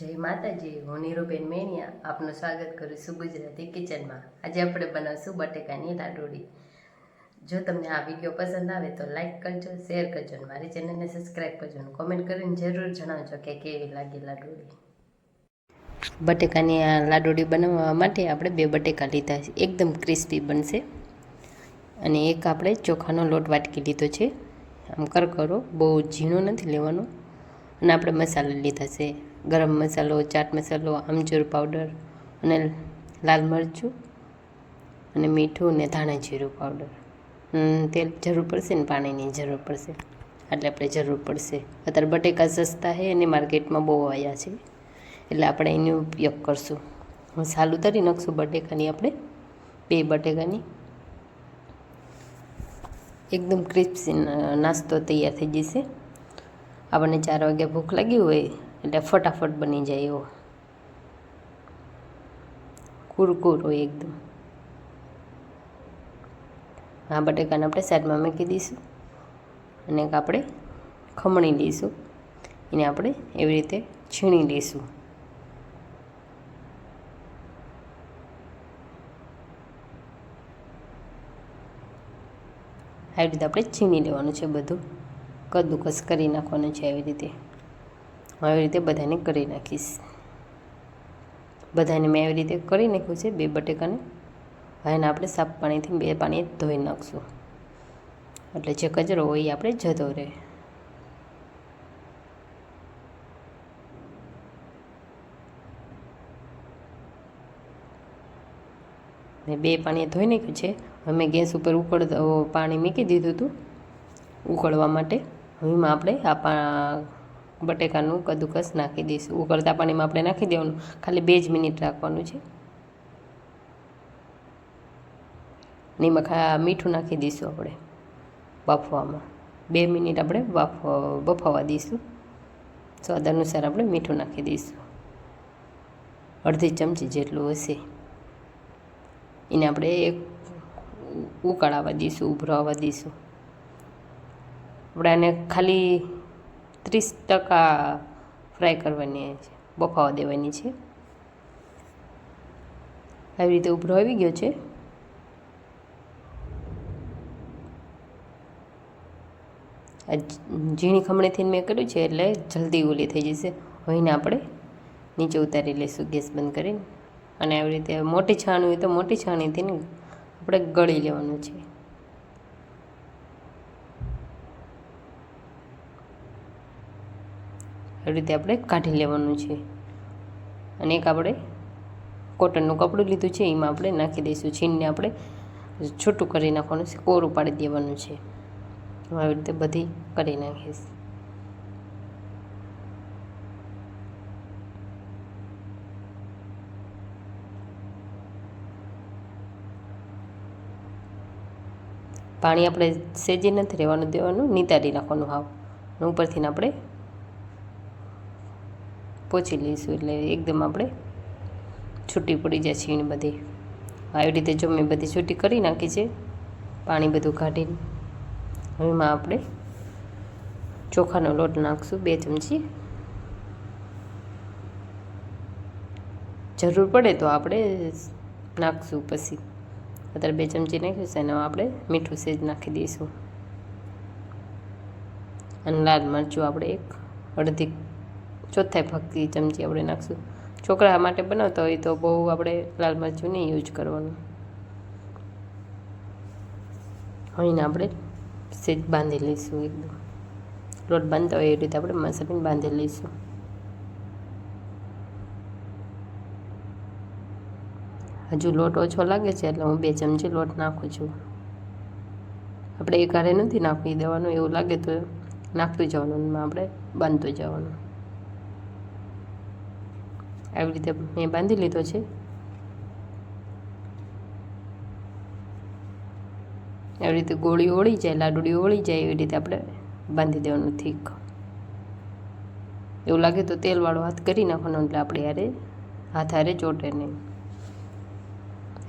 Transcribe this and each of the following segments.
જય માતાજી, હું નીરુબેન મેણિયા આપનું સ્વાગત કરું છું ગુજરાતી કિચનમાં. આજે આપણે બનાવશું બટેકાની લાડુડી જો તમને આ વીડિયો પસંદ આવે તો લાઇક કરજો, શેર કરજો મારી ચેનલને સબસ્ક્રાઈબ કરજો કોમેન્ટ કરીને જરૂર જણાવજો કે કેવી લાગી લાડુડી બટેકાની આ લાડુડી બનાવવા માટે આપણે બે બટેકા લીધા છે. એકદમ ક્રિસ્પી બનશે. અને એક આપણે ચોખાનો લોટ વાટકી લીધો છે. આમ કરકરો બહુ ઝીણો નથી લેવાનો. અને આપણે મસાલા લીધા છે. ગરમ મસાલો, ચાટ મસાલો, આમચૂર પાવડર અને લાલ મરચું અને મીઠું અને ધાણા જીરું પાવડર તેલ જરૂર પડશે ને પાણીની જરૂર પડશે. એટલે આપણે જરૂર પડશે. અત્યારે બટેકા સસ્તા છે અને માર્કેટમાં બહુ આવ્યા છે. એટલે આપણે એનો ઉપયોગ કરશું. હું સાલ ઉતારી નાખશું બટેકાની આપણે, બે બટેકાની. એકદમ ક્રિસ્પી નાસ્તો તૈયાર થઈ જશે. આપણને ચાર વાગે ભૂખ લાગી હોય એટલે ફટાફટ બની જાય એવો. કુરકુર હોય એકદમ. આ બટેકાને આપણે સાઈડમાં મૂકી દઈશું અને આપણે ખમણી લઈશું. એને આપણે એવી રીતે છીણી લઈશું. આવી રીતે આપણે છીણી લેવાનું છે બધું. કદ્દુકસ કરી નાખવાનું છે આવી રીતે. આવી રીતે બધાને કરી નાખીશ. બધાને મેં આવી રીતે કરી નાખ્યું છે, બે બટેકાને. હવે આપણે સાફ પાણીથી બે પાણી ધોઈ નાખશું. એટલે જે કચરો હોય એ આપણે જતો રહે. મેં બે પાણી ધોઈ નાખ્યું છે. હવે મેં ગેસ ઉપર ઉકળ પાણી મૂકી દીધું હતું, ઉકળવા માટે. હવે એમાં આપણે આપણા બટેકાનું કદુકસ નાખી દઈશું. ઉકળતા પાણીમાં આપણે નાખી દેવાનું. ખાલી બે જ મિનિટ રાખવાનું છે. અને એમાં ખા મીઠું નાખી દઈશું આપણે બાફવામાં. બે મિનિટ આપણે બાફ બફાવા દઈશું. સ્વાદ અનુસાર આપણે મીઠું નાખી દઈશું. અડધી ચમચી જેટલું હશે. એને આપણે ઉકાળાવા દઈશું, ઉભરાવા દઈશું. આપણે આને ખાલી ત્રીસ ટકા ફ્રાય કરવાની છે, બફાવા દેવાની છે. આવી રીતે ઉભરો આવી ગયો છે. ઝીણી ખમણીથી મેં કર્યું છે એટલે જલ્દી ઓલી થઈ જશે. હોઈને આપણે નીચે ઉતારી લઈશું ગેસ બંધ કરીને. અને આવી રીતે મોટી છાણી હોય તો મોટી છાણીથી આપણે ગળી લેવાનું છે. એવી રીતે આપણે કાઢી લેવાનું છે. અને એક આપણે કોટનનું કપડું લીધું છે, એમાં આપણે નાખી દઈશું. છીનને આપણે છૂટું કરી નાખવાનું છે, કોરું પાડી દેવાનું છે. આવી રીતે બધી કરી નાખીશ. પાણી આપણે સેજે નથી રહેવાનું, દેવાનું, નિતારી નાખવાનું હાવ. ઉપરથી આપણે પોચી લઈશું એટલે એકદમ આપણે છૂટી પડી જાય છીણ બધી. આવી રીતે જો મેં બધી છૂટી કરી નાખી છે, પાણી બધું કાઢીને, એમાં આપણે ચોખાનો લોટ નાખશું બે ચમચી. જરૂર પડે તો આપણે નાખશું પછી. અત્યારે બે ચમચી નાખ્યું છે અને આપણે મીઠું સેજ નાખી દઈશું. અને લાલ મરચું આપણે એક અડધી ચોથાઈ ભક્તિ ચમચી આપણે નાખશું. છોકરા માટે બનાવતા હોય તો બહુ આપણે લાલ મરચું નહીં યુઝ કરવાનું. અહીંને આપણે સેજ બાંધી લઈશું એકદમ. લોટ બાંધતા હોય એ રીતે આપણે મસાલીને બાંધી લઈશું. હજુ લોટ ઓછો લાગે છે એટલે હું બે ચમચી લોટ નાખું છું. આપણે એ ઘરે નથી નાખી દેવાનું એવું લાગે તો નાખતું જવાનું આપણે બાંધતું જવાનું. આવી રીતે મેં બાંધી લીધો છે. એવી રીતે ગોળી ઓળી જાય, લાડુડી ઓળી જાય, એવી રીતે આપણે બાંધી દેવાનું થીક. એવું લાગે તો તેલવાળો હાથ કરી નાખવાનો, એટલે આપણે યારે હાથ હારે ચોટે નહીં.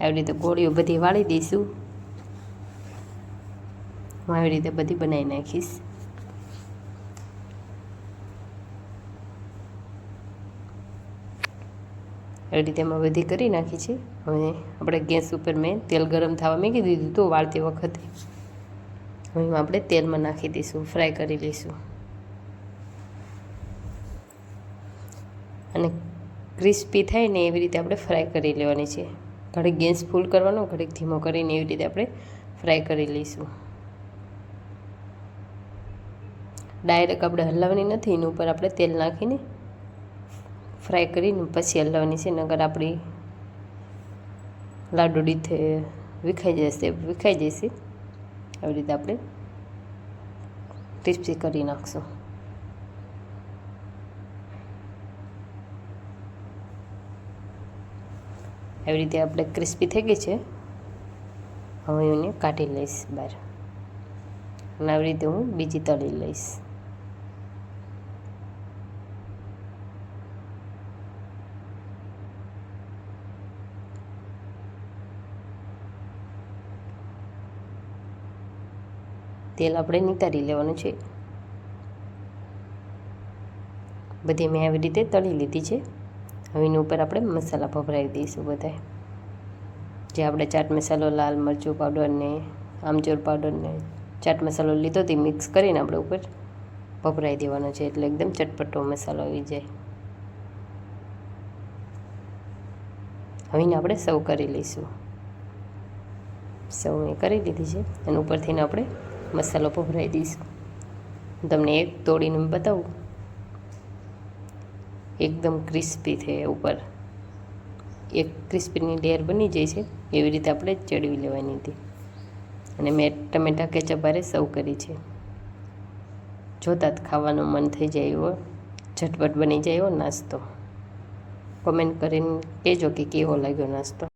આવી રીતે ગોળીઓ બધી વાળી દઈશું. હું આવી રીતે બધી બનાવી નાખીશ. એવી રીતે એમાં બધી કરી નાખી છે. હવે આપણે ગેસ ઉપર મેં તેલ ગરમ થવા મૂકી દીધું તો વાળતી વખતે હવે આપણે તેલમાં નાખી દઈશું, ફ્રાય કરી લઈશું. અને ક્રિસ્પી થાય ને એવી રીતે આપણે ફ્રાય કરી લેવાની છે. ઘડીક ગેસ ફૂલ કરવાનો, ઘડીક ધીમો કરીને એવી રીતે આપણે ફ્રાય કરી લઈશું. ડાયરેક્ટ આપણે હલાવવાની નથી, એની ઉપર આપણે તેલ નાખીને ફ્રાય કરીને પછી હલાવવાની છે નગર આપણી લાડુડી વિખાઈ જશે વિખાઈ જશે. આવી રીતે આપણે ક્રિસ્પી કરી નાખશું. એવી રીતે આપણે ક્રિસ્પી થઈ ગઈ છે. હવે એને કાઢી લઈશ બહાર. અને આવી રીતે હું બીજી તળી લઈશ. તેલ આપણે નિતારી લેવાનું છે. બધી મેં આવી રીતે તળી લીધી છે. હવે એની ઉપર આપણે મસાલા ભભરાવી દઈશું બધા જે આપણે ચાટ મસાલો, લાલ મરચું પાવડર ને આમચૂર પાવડર ને ચાટ મસાલો લીધો તે મિક્સ કરીને આપણે ઉપર ભભરાઈ દેવાનો છે એટલે એકદમ ચટપટો મસાલો આવી જાય. હવે એને આપણે સર્વ કરી લઈશું. સૌ મેં કરી લીધી છે અને ઉપરથી આપણે મસાલો ભભરાઈ દઈશું. તમને એક તોડીને બતાવું. એકદમ ક્રિસ્પી થાય ઉપર. એક ક્રિસ્પીની લેયર બની જાય છે. એવી રીતે આપણે ચડવી લેવાની હતી. અને મેં ટમેટા કેચઅપ બારે સર્વ કરી છે. જોતાં જ ખાવાનું મન થઈ જાય એવો. ઝટપટ બની જાય એવો નાસ્તો. કોમેન્ટ કરીને કહેજો કે કેવો લાગ્યો નાસ્તો.